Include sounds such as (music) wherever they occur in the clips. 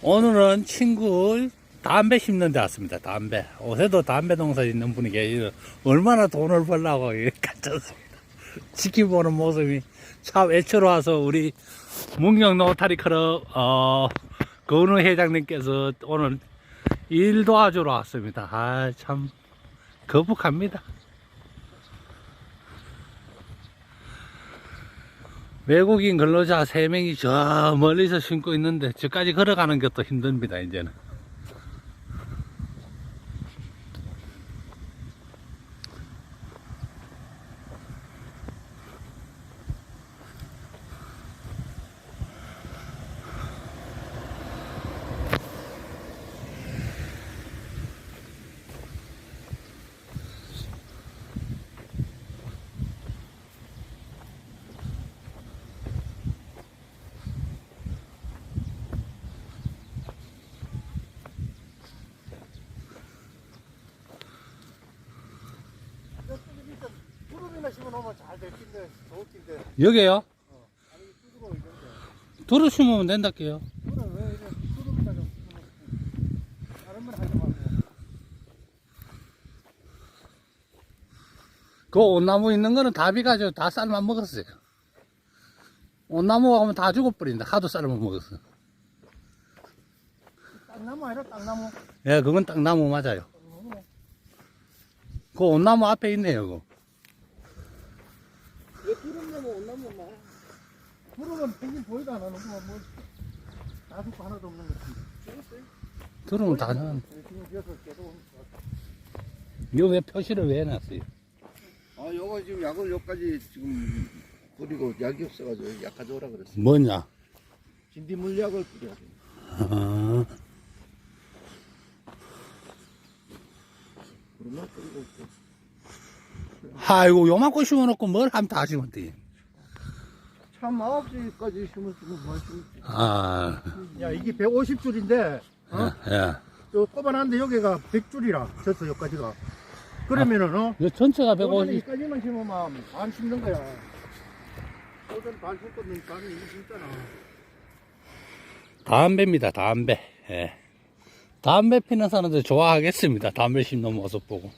오늘은 친구 담배 심는 데 왔습니다. 담배. 옷에도 담배 농사 짓는 분이 계시는 얼마나 돈을 벌라고 갇혔습니다. (laughs) 지켜보는 모습이 참 애처로워서 우리 문경 노타리 클럽 어, 건우 회장님께서 오늘 일 도와주러 왔습니다. 아, 참 거북합니다. 외국인 근로자 3명이 저 멀리서 심고 있는데 저까지 걸어가는 것도 힘듭니다, 이제는. 뚜루미나 심어놓으면 잘 될 텐데 좋을 텐데 여기요? 아니 뚜루로 이런데 도로 심으면 된다게요. 뚜루 왜 이래 뚜루미나 좀 심어놓고 다른 건 하지 말고 그 온나무 있는 거는 다 비가지고 다 삶아 먹었어요. 온나무 가면 다 죽어버린다. 하도 삶아 먹었어. 땅나무 아니라 땅나무 예, 그건 딱 나무 맞아요. 그 온나무 앞에 있네요, 그거. 왜 뚜루미나무 온나무만 뚜루는 생긴 보이도 안 하는구만 뭐 나죽고 하나도 없는 것 같은데 죽었어요? 들어오면 다, 나- 네, 지금 여섯 개도 것 같아 이거 왜 표시를 왜 해놨어요? 아, 요거 지금 약을 여기까지 지금 뿌리고 약이 없어가지고 약 가져오라 그랬어. 뭐냐? 진디 물 약을 뿌려야 돼. 아, 그러면 뿌리고 있고. 아이고, 요만큼 심어놓고 뭘 하면 다 심었대. 참 9시까지 심었으면 뭐 심었지. 아, 야 이게 150줄인데 어? 예. 저 꼬만한데 여기가 100줄이라 졌어 여기까지가 그러면은 어? 이 전체가 오전에 150, 이까지만 심으면 반 심는 거야 오전 반 심고 반은 이거 심잖아 담배입니다, 담배. 예. 담배 피는 사람들 좋아하겠습니다. 담배 심는 모습 보고.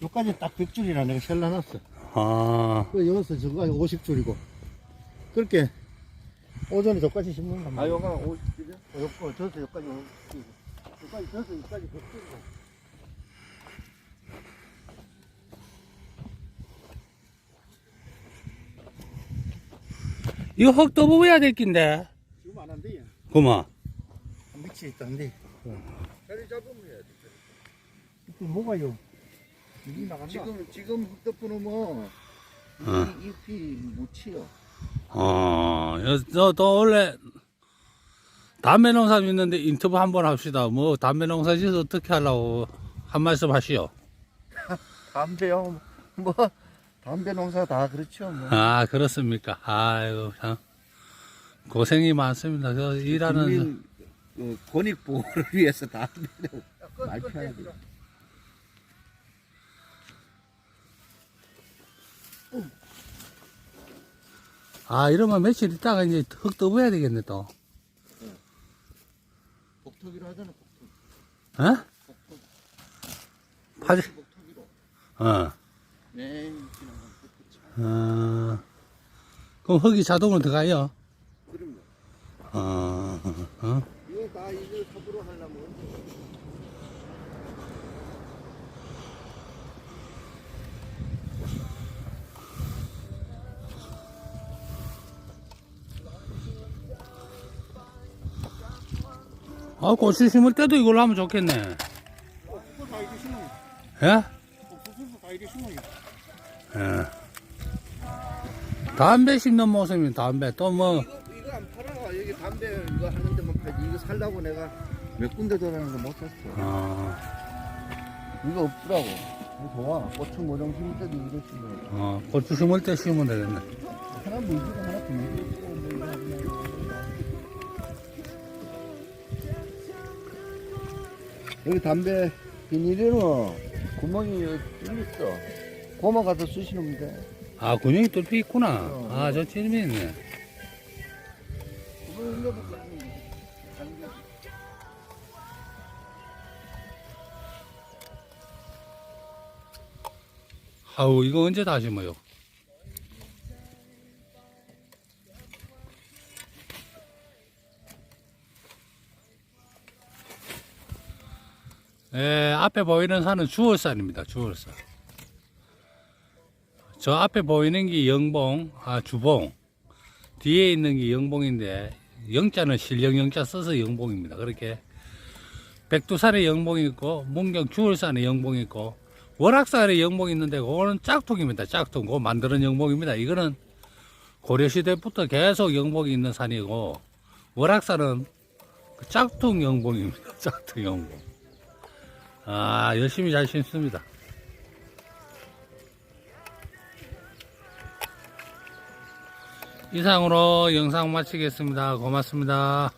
여기까지 딱 100줄이라 내가 셀라놨어 아, 그 여기서 저까지 50줄이고 그렇게 오전에 저까지 심는 거야 아, 요거 50줄이야? 여기 저서 여기까지 50줄이고 여기까지 저서 여기까지 100줄이고 이거 흙 떠보여야 될 낀데. 지금 안 한대 얘. 그만. 한 미치 있다는데 자리 잡으면 해야지. 그 뭐가요 나간다 지금, 지금 흙덮어 놓으면 어. 이 잎이 묻히요. 어, 저, 또 원래 담배 농사 짓는데 인터뷰 한번 합시다. 뭐 담배 농사 짓어 어떻게 하려고 한 말씀 하시오. (laughs) 담배요. 뭐, 담배 농사 다 그렇죠. 뭐. 아, 그렇습니까? 아이고, 참. 고생이 많습니다. 그 일하는, 국민 그 권익 보호를 위해서 담배를 많이 피워야 돼. 아, 이러면 며칠 있다가 이제 흙 떠봐야 되겠네, 또. 복토기로 하잖아, 복토기. 어? 파지, 복토기로. 어. 네, 지나가면 어. 그럼 흙이 자동으로 들어가요? 그럼요. 어, 어. 이거 다 이거 아, 고추 심을 때도 이걸로 하면 좋겠네. 다 이게 심어요 예? 부수수 다 이게 심어요 예. 담배 심는 모습이 담배. 또 뭐, 이거 이거 안 팔아. 여기 담배 이거 하는 데만 팔지. 이거 살라고 내가 몇 군데 돌아다니는 거못 샀어. 어, 이거 없더라고. 이거 좋아. 고추 모종 심을 때도 이거 심어. 어, 고추 심을 때 심으면 되겠네. 하나 물주고 하나 비밀고 여기 담배 비닐에는 구멍이 뚫려 있어. 고만 가서 쑤시면 돼. 아, 군용이 뚫려 있구나. 어. 아, 저 재미있네. 아우 이거 언제 다 심어요? 예, 앞에 보이는 산은 주월산입니다. 주월산. 저 앞에 보이는 게 영봉, 아 주봉. 뒤에 있는 게 영봉인데 영자는 실령 영자 써서 영봉입니다. 그렇게 백두산에 영봉이 있고 문경 주월산에 영봉이 있고 월악산에 영봉이 있는데 그거는 짝퉁입니다. 짝퉁. 그거 만드는 영봉입니다. 이거는 고려시대부터 계속 영봉이 있는 산이고 월악산은 그 짝퉁 영봉입니다. (laughs) 짝퉁 영봉. 아 열심히 잘 심습니다. 이상으로 영상 마치겠습니다. 고맙습니다.